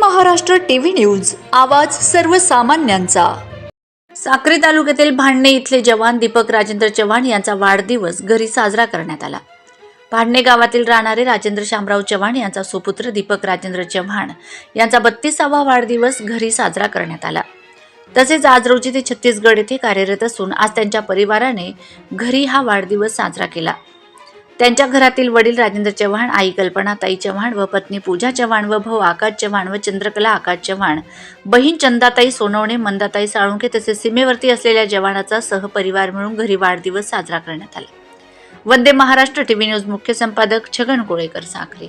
Maharashtra TV news आवाज सर्वसामान्यांचा. साक्री तालुक्यातील भांडणे इथले जवान दीपक राजेंद्र चव्हाण यांचा वाढदिवस घरी साजरा करण्यात आला. भांडणे गावातील राहणारे राजेंद्र शामराव चव्हाण यांचा सुपुत्र दीपक राजेंद्र चव्हाण यांचा बत्तीसावा वाढदिवस घरी साजरा करण्यात आला. तसेच आज रोजी ते छत्तीसगड येथे कार्यरत असून आज त्यांच्या परिवाराने घरी हा वाढदिवस साजरा केला. त्यांच्या घरातील वडील राजेंद्र चव्हाण आई कल्पनाताई चव्हाण व पत्नी पूजा चव्हाण व भाऊ आकाश चव्हाण व चंद्रकला आकाश चव्हाण. बहीण चंदाताई सोनवणे मंदाताई साळुंखे तसेच सीमेवरती असलेल्या जवानाचा सहपरिवार मिळून घरी वाढदिवस साजरा करण्यात आला. वंदे महाराष्ट्र टीव्ही न्यूज मुख्य संपादक छगन कोळेकर साखरे.